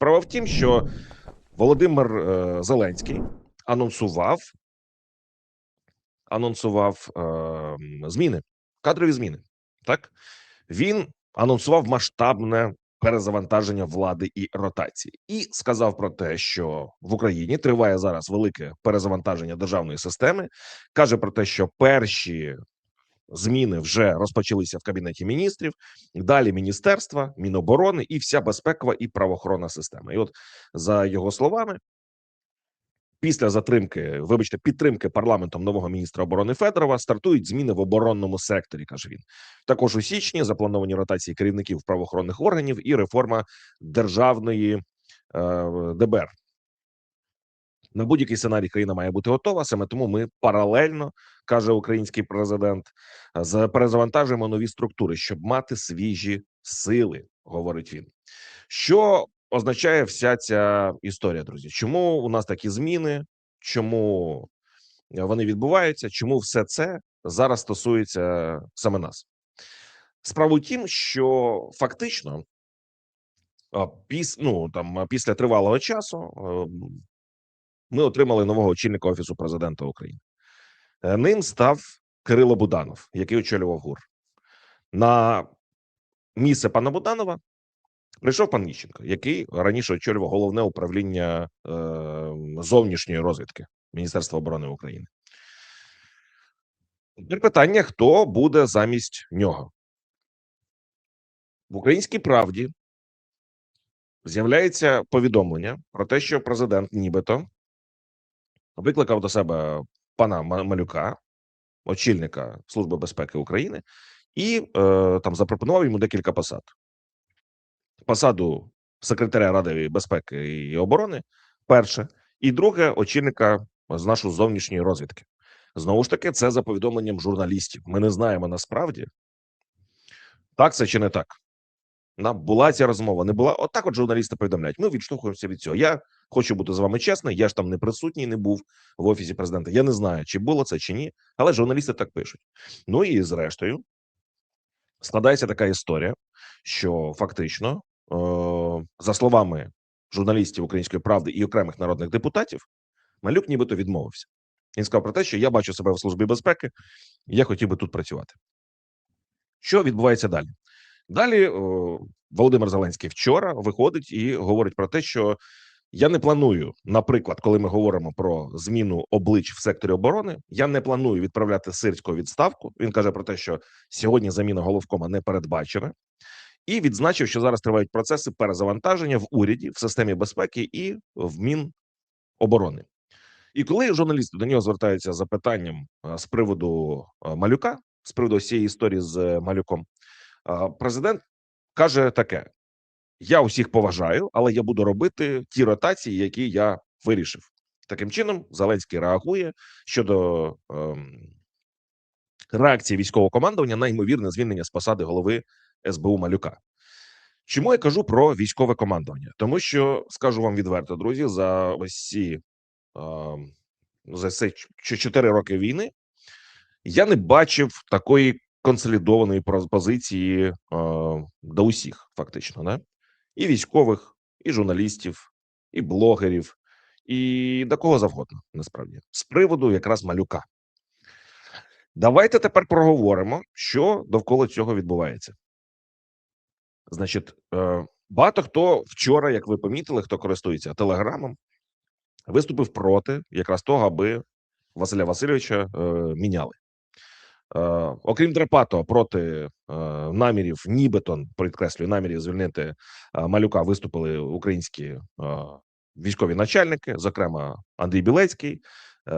Справа в тім, що Володимир е, Зеленський анонсував анонсував е, зміни, кадрові зміни. Так він анонсував масштабне перезавантаження влади і ротації, і сказав про те, що в Україні триває зараз велике перезавантаження державної системи. каже про те, що перші зміни вже розпочалися в кабінеті міністрів. Далі міністерства, міноборони і вся безпекова і правоохоронна система. І от за його словами, після затримки, вибачте, підтримки парламентом нового міністра оборони Федорова стартують зміни в оборонному секторі. каже він. Також у січні заплановані ротації керівників правоохоронних органів і реформа державної е, ДБР. На будь-який сценарій країна має бути готова. Саме тому ми паралельно каже український президент, перезавантажуємо нові структури, щоб мати свіжі сили, говорить він. Що означає вся ця історія, друзі? Чому у нас такі зміни? Чому вони відбуваються? Чому все це зараз стосується саме нас? Справа тім, що фактично, піс, ну, там, після тривалого часу ем, ми отримали нового очільника офісу президента України. Е, Ним став Кирило Буданов, який очолював ГУР. На місце пана Буданова прийшов пан Ніщенко, який раніше очолював головне управління е, зовнішньої розвідки Міністерства оборони України. Тепер питання: хто буде замість нього? В українській правді з'являється повідомлення про те, що президент нібито викликав до себе пана Малюка, очільника Служби безпеки України, і е, там запропонував йому декілька посад: посаду секретаря Ради безпеки і оборони, перше, і друге очільника з нашої зовнішньої розвідки. Знову ж таки, це за повідомленням журналістів. Ми не знаємо насправді, так це чи не так. Була ця розмова, не була. Отак, от журналісти повідомляють. Ми відштовхуємося від цього. Я хочу бути з вами чесним. Я ж там не присутній, не був в офісі президента. Я не знаю, чи було це чи ні, але журналісти так пишуть. Ну і зрештою складається така історія, що фактично, е, за словами журналістів Української правди і окремих народних депутатів, Малюк нібито відмовився. Він сказав про те, що я бачу себе в службі безпеки, і я хотів би тут працювати. Що відбувається далі? Далі о, Володимир Зеленський вчора виходить і говорить про те, що я не планую, наприклад, коли ми говоримо про зміну облич в секторі оборони, я не планую відправляти сирську відставку. Він каже про те, що сьогодні заміна головкома не передбачена, і відзначив, що зараз тривають процеси перезавантаження в уряді, в системі безпеки і в Міноборони. І коли журналісти до нього звертаються з запитанням а, з приводу малюка, з приводу всієї історії з е, малюком, президент каже таке: я усіх поважаю, але я буду робити ті ротації, які я вирішив. Таким чином, Зеленський реагує щодо ем, реакції військового командування на ймовірне звільнення з посади голови СБУ Малюка. Чому я кажу про військове командування? Тому що скажу вам відверто, друзі, за ось ці ем, за ці ч- чотири роки війни я не бачив такої консолідованої позиції е, до усіх, фактично, да? І військових, і журналістів, і блогерів, і до кого завгодно, насправді, з приводу якраз малюка. Давайте тепер проговоримо, що довкола цього відбувається. Значить, е, багато хто вчора, як ви помітили, хто користується телеграмом, виступив проти якраз того, аби Василя Васильовича е, міняли. Е, окрім Драпато, проти е, намірів, нібито підкреслюю, намірів звільнити е, малюка виступили українські військові начальники, зокрема Андрій Білецький,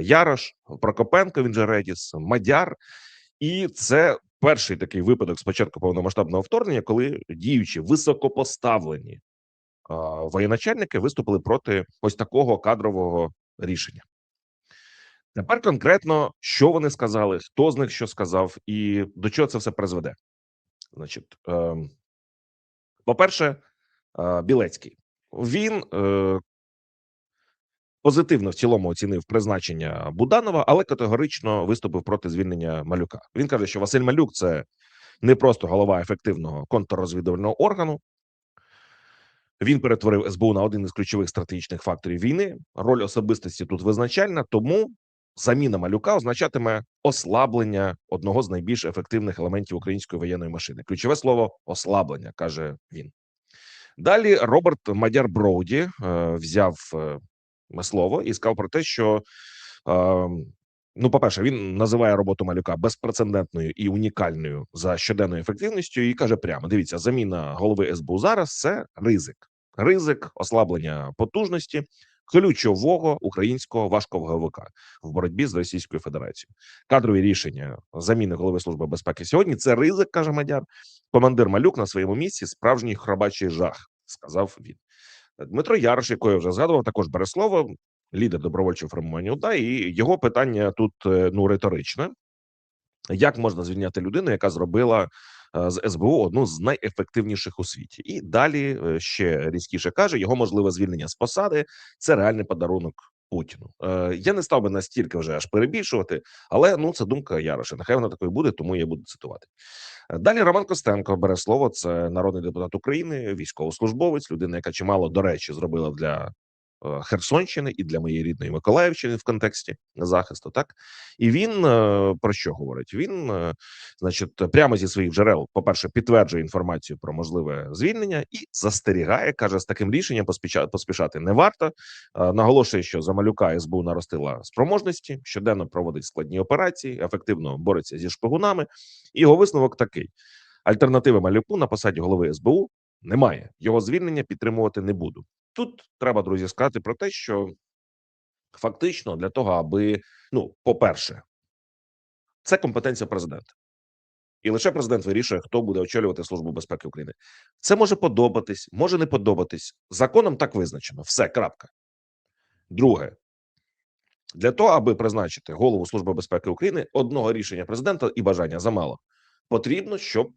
Ярош, Прокопенко, він же Редіс, Мадяр. І це перший такий випадок з початку повномасштабного вторгнення, коли діючі високопоставлені воєначальники виступили проти ось такого кадрового рішення. Тепер конкретно, що вони сказали, хто з них що сказав, і до чого це все призведе. Значить, е, по-перше, е, Білецький він е, позитивно в цілому оцінив призначення Буданова, але категорично виступив проти звільнення малюка. Він каже, що Василь Малюк це не просто голова ефективного контррозвідувального органу, Він перетворив СБУ на один із ключових стратегічних факторів війни. Роль особистості тут визначальна, тому заміна малюка означатиме ослаблення одного з найбільш ефективних елементів української воєнної машини. Ключове слово ослаблення, каже він. Далі Роберт Мадяр Броуді е, взяв е, слово і сказав про те, що е, ну, по-перше, він називає роботу малюка безпрецедентною і унікальною за щоденною ефективністю, і каже прямо: дивіться, заміна голови СБУ зараз це ризик, ризик ослаблення потужності ключового українського важковаговика в боротьбі з Російською Федерацією. Кадрові рішення заміни голови служби безпеки сьогодні. Це ризик, каже Мадяр. Командир малюк на своєму місці справжній хробачий жах, сказав він. Дмитро Ярош, якого я вже згадував, також бере слово, лідер добровольчого формування УДА, і його питання тут е, ну риторичне: як можна звільняти людину, яка зробила з СБУ одну з найефективніших у світі, і далі е, ще різкіше каже: його можливе звільнення з посади це реальний подарунок Путіну. Е, Я не став би настільки вже аж перебільшувати, але ну це думка Яроша. Нехай вона такою буде, тому я буду цитувати. Е, Далі Роман Костенко бере слово. Це народний депутат України, військовослужбовець, людина, яка чимало до речі зробила для е, Херсонщини і для моєї рідної Миколаївщини в контексті захисту. Так і він е, про що говорить? Він, е, значить, прямо зі своїх джерел, по перше, підтверджує інформацію про можливе звільнення і застерігає, каже, з таким рішенням поспішати, не варто. Е, Наголошує, що за малюка СБУ наростила спроможності, щоденно проводить складні операції, ефективно бореться зі шпигунами. Його висновок такий: альтернативи малюку на посаді голови СБУ немає. Його звільнення підтримувати не буду. Тут треба, друзі, сказати про те, що фактично для того, аби ну, по-перше, це компетенція президента. І лише президент вирішує, хто буде очолювати службу безпеки України. Це може подобатись, може не подобатись. Законом так визначено. Все, крапка. Друге, для того, аби призначити голову Служби безпеки України, одного рішення президента і бажання замало. Потрібно, щоб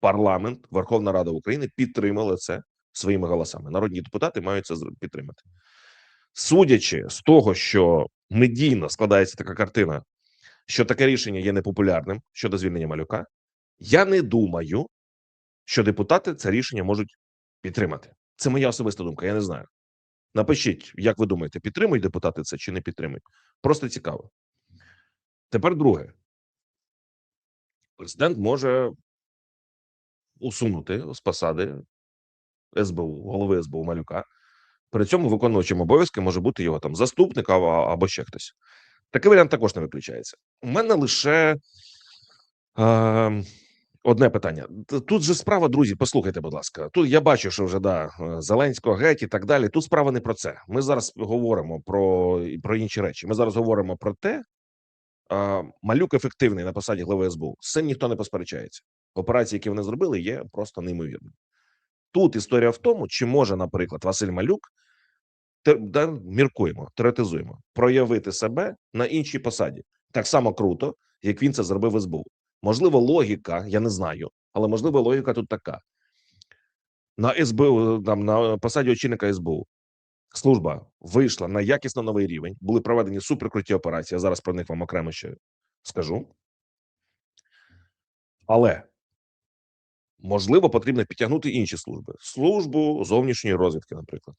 парламент, Верховна Рада України підтримали це своїми голосами. Народні депутати мають це підтримати. Судячи з того, що медійно складається така картина, що таке рішення є непопулярним щодо звільнення малюка, я не думаю, що депутати це рішення можуть підтримати. Це моя особиста думка. Я не знаю. Напишіть, як ви думаєте, підтримують депутати це чи не підтримують. Просто цікаво. Тепер друге. Президент може усунути з посади СБУ, голови СБУ Малюка. При цьому виконувачем обов'язки може бути його там заступник або, ще хтось. Такий варіант також не виключається. У мене лише е, одне питання. Тут же справа, друзі, послухайте, будь ласка. Тут я бачу, що вже да, е, Зеленського геть і так далі. Тут справа не про це. Ми зараз говоримо про, про інші речі. Ми зараз говоримо про те, е, малюк ефективний на посаді глави СБУ. З цим ніхто не посперечається. Операції, які вони зробили, є просто неймовірними. Тут історія в тому, чи може, наприклад, Василь Малюк да, міркуємо, теоретизуємо, проявити себе на іншій посаді так само круто, як він це зробив в СБУ. Можливо, логіка, я не знаю, але можливо, логіка тут така: на СБУ, там на посаді очільника СБУ. Служба вийшла на якісно новий рівень. Були проведені суперкруті операції. Я зараз про них вам окремо ще скажу. Але можливо потрібно підтягнути інші служби. Службу зовнішньої розвідки, наприклад.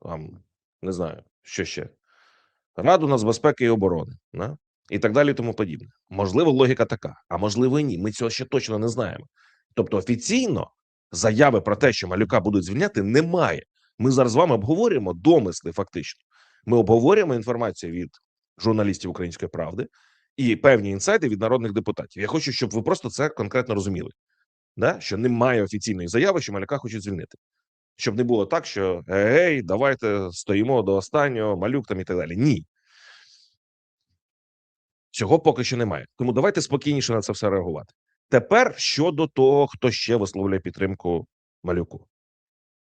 Там, не знаю, що ще. Раду нацбезпеки і оборони, да? і так далі, і тому подібне. Можливо, логіка така, а можливо, ні. Ми цього ще точно не знаємо. Тобто, офіційно заяви про те, що малюка будуть звільняти, немає. Ми зараз з вами обговорюємо домисли, фактично. Ми обговорюємо інформацію від журналістів Української правди і певні інсайди від народних депутатів. Я хочу, щоб ви просто це конкретно розуміли. Да? Що немає офіційної заяви, що малюка хочуть звільнити. Щоб не було так, що гей, давайте стоїмо до останнього, малюк там і так далі. Ні. Цього поки що немає. Тому давайте спокійніше на це все реагувати. Тепер щодо того, хто ще висловлює підтримку малюку.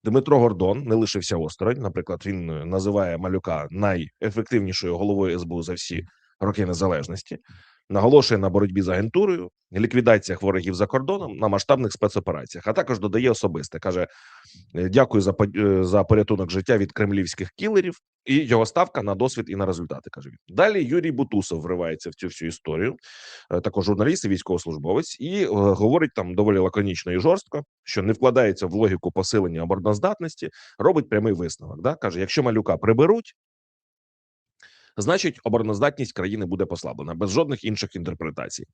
Дмитро Гордон не лишився осторонь. Наприклад, він е, називає малюка найефективнішою головою СБУ за всі роки незалежності. Наголошує на боротьбі з агентурою, ліквідаціях ворогів за кордоном на масштабних спецопераціях. А також додає особисте. каже: Е, Дякую за е, за порятунок життя від кремлівських кілерів. І його ставка на досвід і на результати. каже він. Далі Юрій Бутусов вривається в цю всю історію. е, Також журналіст і військовослужбовець, і говорить там доволі лаконічно і жорстко, що не вкладається в логіку посилення обороноздатності, робить прямий висновок. Да? каже: якщо малюка приберуть, значить обороноздатність країни буде послаблена без жодних інших інтерпретацій.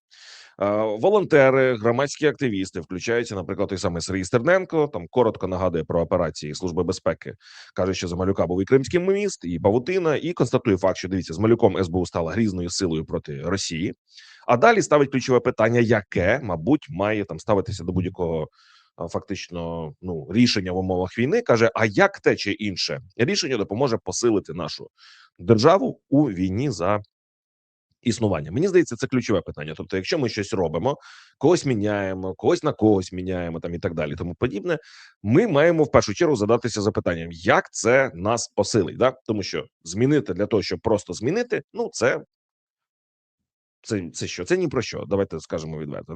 Е, Волонтери, громадські активісти, включаються, наприклад, той самий Сергій Стерненко. Там коротко нагадує про операції Служби безпеки. каже, що за малюка був і Кримський міст, і Павутина, і констатує факт, що дивіться, з малюком СБУ стала грізною силою проти Росії. А далі ставить ключове питання, яке, мабуть, має там ставитися до будь-якого фактично ну рішення в умовах війни. каже: а як те чи інше рішення допоможе посилити нашу державу у війні за існування. Мені здається, це ключове питання. Тобто, якщо ми щось робимо, когось міняємо, когось на когось міняємо, там і так далі, тому подібне. Ми маємо в першу чергу задатися запитанням, як це нас посилить, да? тому що змінити для того, щоб просто змінити, ну це. Це, це що? Це ні про що. Давайте скажемо відверто.